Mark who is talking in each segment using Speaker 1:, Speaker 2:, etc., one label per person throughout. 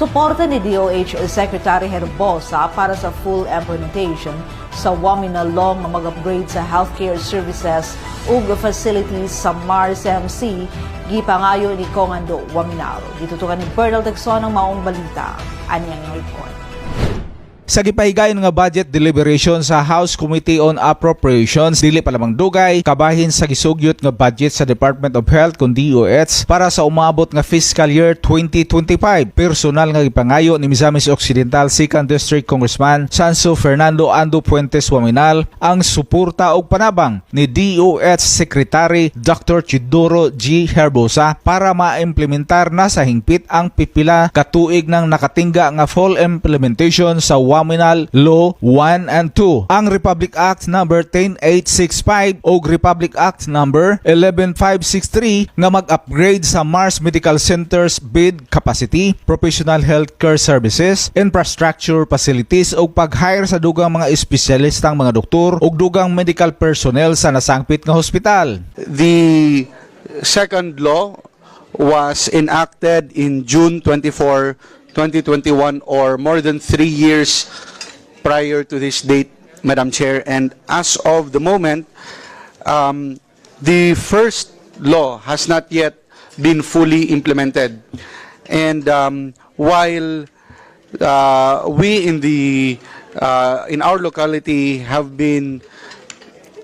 Speaker 1: Suporta ni DOH Secretary Herbosa para sa full implementation sa Wamina Law nga mag-upgrade sa healthcare services ug facilities sa Mars MC gipangayo ni Kongando Waminaro. Ditutukan ni Bernal Texon ang maong balita. Anyang report.
Speaker 2: Sa gipahigayon nga budget deliberation sa House Committee on Appropriations, dili pa lamang dugay kabahin sa gisugyot nga budget sa Department of Health kun DOH para sa umabot nga fiscal year 2025. Personal nga gipangayo ni Misamis Occidental 2nd District Congressman Sanso Fernando Ando Puentes Waminal ang suporta og panabang ni DOH Secretary Dr. Chidoro G. Herbosa para maimplementar na sa hingpit ang pipila katuig ng nakatingga nga full implementation sa Waminal Law 1 and 2. Ang Republic Act number 10865 o Republic Act number 11563 nga mag-upgrade sa Mars Medical Center's bed capacity, professional healthcare services, infrastructure facilities o pag-hire sa dugang mga espesyalistang mga doktor o dugang medical personnel sa nasangpit nga hospital.
Speaker 3: The second law was enacted in June 24, 2021, or more than three years prior to this date, Madam Chair. And as of the moment, um, the first law has not yet been fully implemented. And um, while uh, we in the uh, in our locality have been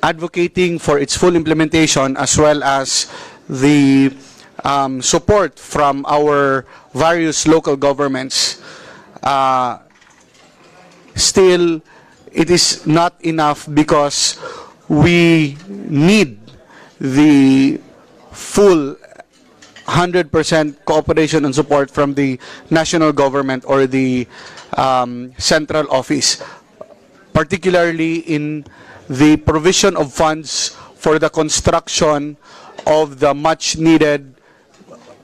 Speaker 3: advocating for its full implementation as well as the um, support from our various local governments, uh, still it is not enough because we need the full 100% cooperation and support from the national government or the um, central office, particularly in the provision of funds for the construction of the much needed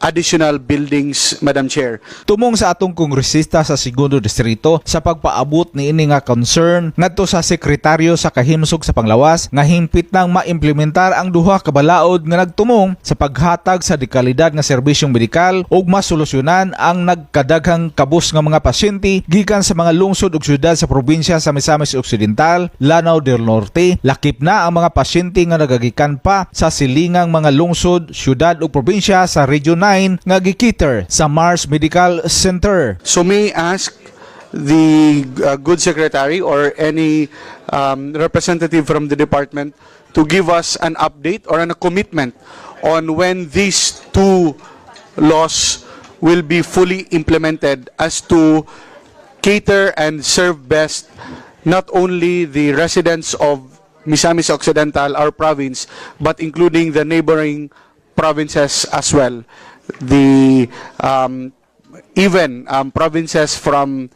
Speaker 3: additional buildings, Madam Chair.
Speaker 2: Tumong sa atong kongresista sa segundo distrito sa pagpaabot ni ini nga concern ngadto sa sekretaryo sa kahimsog sa panglawas nga himpit nang maimplementar ang duha ka balaod nga nagtumong sa paghatag sa dekalidad nga serbisyong medikal ug masolusyonan ang nagkadaghang kabus nga mga pasyente gikan sa mga lungsod ug syudad sa probinsya sa Misamis Occidental, Lanao del Norte. Lakip na ang mga pasyente nga nagagikan pa sa silingang mga lungsod, syudad ug probinsya sa Region 9 nga gikiter sa Mars Medical Center.
Speaker 3: So may ask the uh, good secretary or any um, representative from the department to give us an update or an, a commitment on when these two laws will be fully implemented as to cater and serve best not only the residents of Misamis Occidental, our province, but including the neighboring provinces as well. The um, even um, provinces from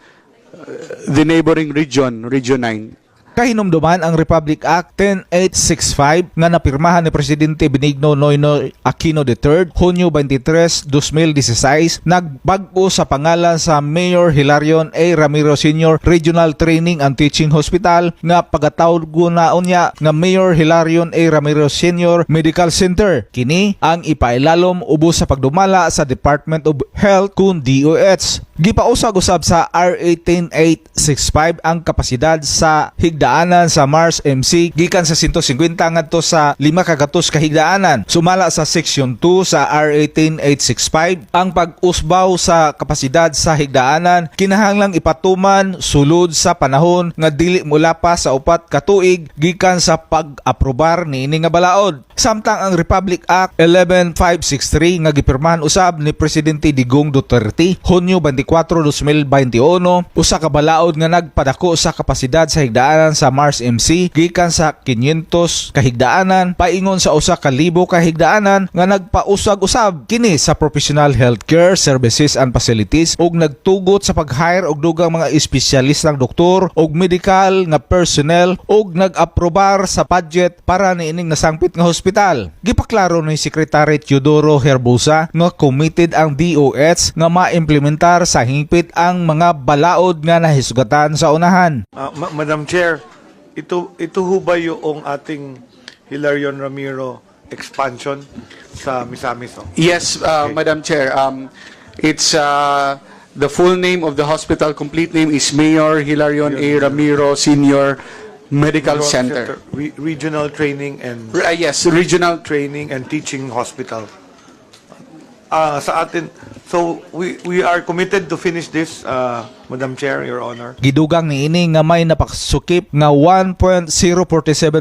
Speaker 3: uh, the neighboring region, Region 9.
Speaker 2: Kahinumduman ang Republic Act 10865 nga napirmahan ni Presidente Benigno Noyno Aquino III Hunyo 23, 2016 nagbago sa pangalan sa Mayor Hilarion A. Ramiro Sr. Regional Training and Teaching Hospital nga pagatawag na unya nga Mayor Hilarion A. Ramiro Sr. Medical Center. Kini ang ipailalom ubos sa pagdumala sa Department of Health kun DOH. Gipausag-usab sa RA 10865 ang kapasidad sa higdaanan sa Mars MC gikan sa 150 ngadto sa 5 kagatos ka higdaanan. Sumala sa Section 2 sa RA 10865 ang pag-usbaw sa kapasidad sa higdaanan kinahanglang ipatuman sulod sa panahon nga dili mula pa sa upat ka tuig gikan sa pag-aprobar niini nga balaod. Samtang ang Republic Act 11563 nga gipirmahan usab ni Presidente Digong Duterte Hunyo 24, 2021 usa ka balaod nga nagpadako sa kapasidad sa higdaanan sa Mars MC gikan sa 500 kahigdaanan paingon sa usa ka libo ka higdaanan nga nagpausag-usab kini sa professional healthcare services and facilities ug nagtugot sa pag-hire og dugang mga espesyalistang doktor ug medical nga personnel ug nag-aprobar sa budget para niining nasangpit nga hospital. Gipaklaro ni Secretary Teodoro Herbosa nga committed ang DOH nga maimplementar sa hingpit ang mga balaod nga nahisugatan sa unahan.
Speaker 4: Ah, Ma- Madam Chair, ito ito ho ba yung ating Hilarion Ramiro expansion sa Misamis?
Speaker 3: Yes, uh, Madam Chair. Um, it's uh, the full name of the hospital, complete name is Mayor Hilarion A. Ramiro Senior Medical Center.
Speaker 4: Re- Regional Training and
Speaker 3: Uh, yes, regional
Speaker 4: Training and Teaching Hospital. Ah, sa atin, so we we are committed to finish this, uh, Madam Chair, Your Honor.
Speaker 2: Gidugang ni ini nga may napakasukip nga 1.047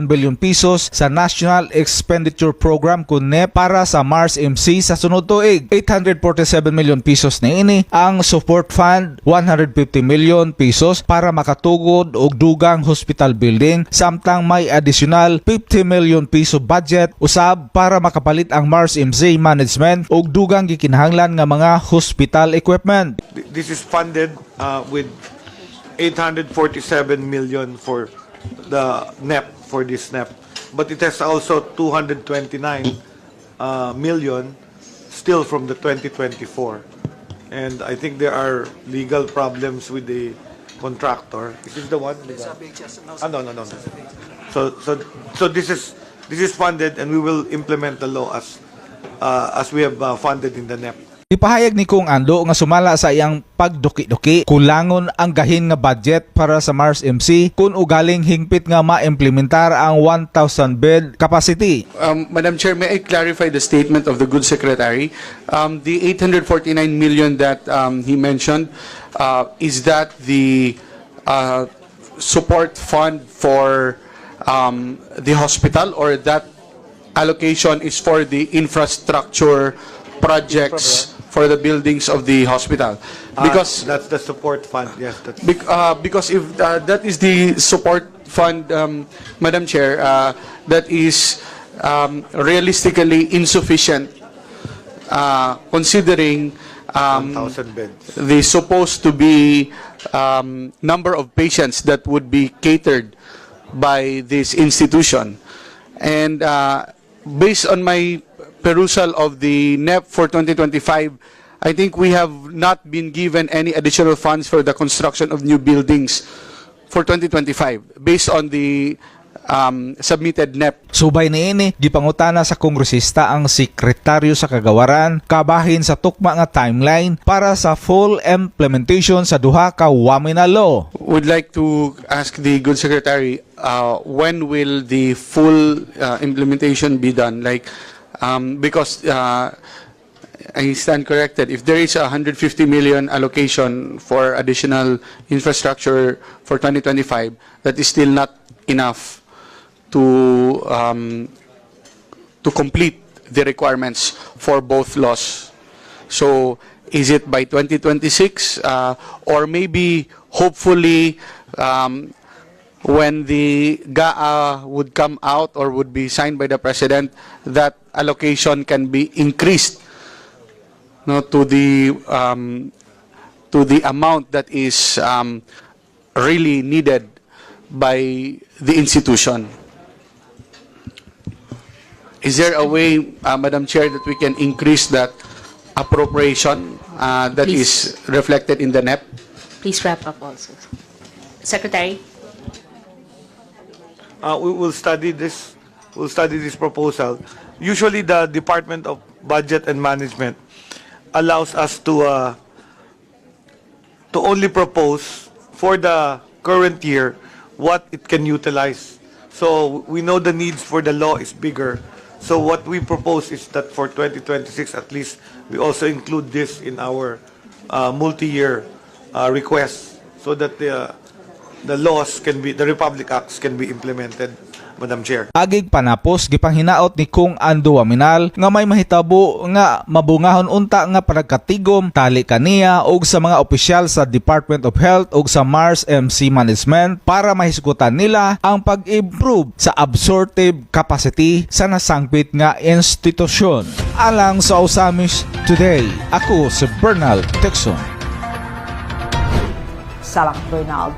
Speaker 2: billion pesos sa National Expenditure Program kune para sa Mars MC sa sunod tuig. 847 million pesos ni ini ang support fund 150 million pesos para makatugod og dugang hospital building samtang may additional 50 million peso budget usab para makapalit ang Mars MC management og dugang gikinahanglan nga mga hospital equipment.
Speaker 4: This is funded uh, with 847 million for the NEP, for this NEP. But it has also 229 uh, million still from the 2024. And I think there are legal problems with the contractor. Is this the one? Ah, no, no, no. no. So, so, so this is, this is funded and we will implement the law as, uh, as we have uh, funded in the NEP.
Speaker 2: Ipahayag ni Kung Ando nga sumala sa iyang pagduki-duki, kulangon ang gahin nga budget para sa Mars MC kung ugaling hingpit nga ma-implementar ang 1,000 bed capacity.
Speaker 3: Um, Madam Chair, may I clarify the statement of the good secretary? Um, the 849 million that um, he mentioned, uh, is that the uh, support fund for um, the hospital or that allocation is for the infrastructure projects for the buildings of the hospital?
Speaker 4: Ah,
Speaker 3: Because
Speaker 4: That's the support fund, yes, that's.
Speaker 3: Uh, because if uh, that is the support fund, um, Madam Chair, uh, that is um, realistically insufficient uh, considering um,
Speaker 4: beds.
Speaker 3: the supposed to be um, number of patients that would be catered by this institution. And uh, based on my perusal of the NEP for 2025, I think we have not been given any additional funds for the construction of new buildings for 2025 based on the um, submitted NEP
Speaker 2: Subay ni ini, gipangutana sa kongresista ang sekretaryo sa kagawaran kabahin sa tukma nga timeline para sa full implementation sa duha ka Wamina Law.
Speaker 3: would like to ask the good secretary, uh, when will the full uh, implementation be done? Like, um, because uh, I stand corrected, if there is a 150 million allocation for additional infrastructure for 2025, that is still not enough to um, to complete the requirements for both laws. So is it by 2026 uh, or maybe hopefully um, when the GAA would come out or would be signed by the president that allocation can be increased no, to the um, to the amount that is um, really needed by the institution. Is there a way, uh, Madam Chair, that we can increase that appropriation uh, that
Speaker 5: Please.
Speaker 3: is reflected in the NEP?
Speaker 5: Please wrap up also. Secretary?
Speaker 4: Uh, we will study this, we'll study this proposal. Usually, the Department of Budget and Management allows us to, uh, to only propose for the current year what it can utilize. So we know the needs for the law is bigger. So what we propose is that for 2026, at least, we also include this in our uh, multi-year uh, request so that the, the laws can be, the Republic Acts can be implemented, Madam Chair.
Speaker 2: Agig panapos gipanghinaot ni Kung Ando Waminal nga may mahitabo nga mabungahon unta nga panagkatigom tali kaniya og sa mga opisyal sa Department of Health og sa Mars MC Management para mahisgutan nila ang pag-improve sa absorptive capacity sa nasangpit nga institusyon. Alang sa Osamis Today, ako si Bernal Texon.
Speaker 1: Salang Bernal.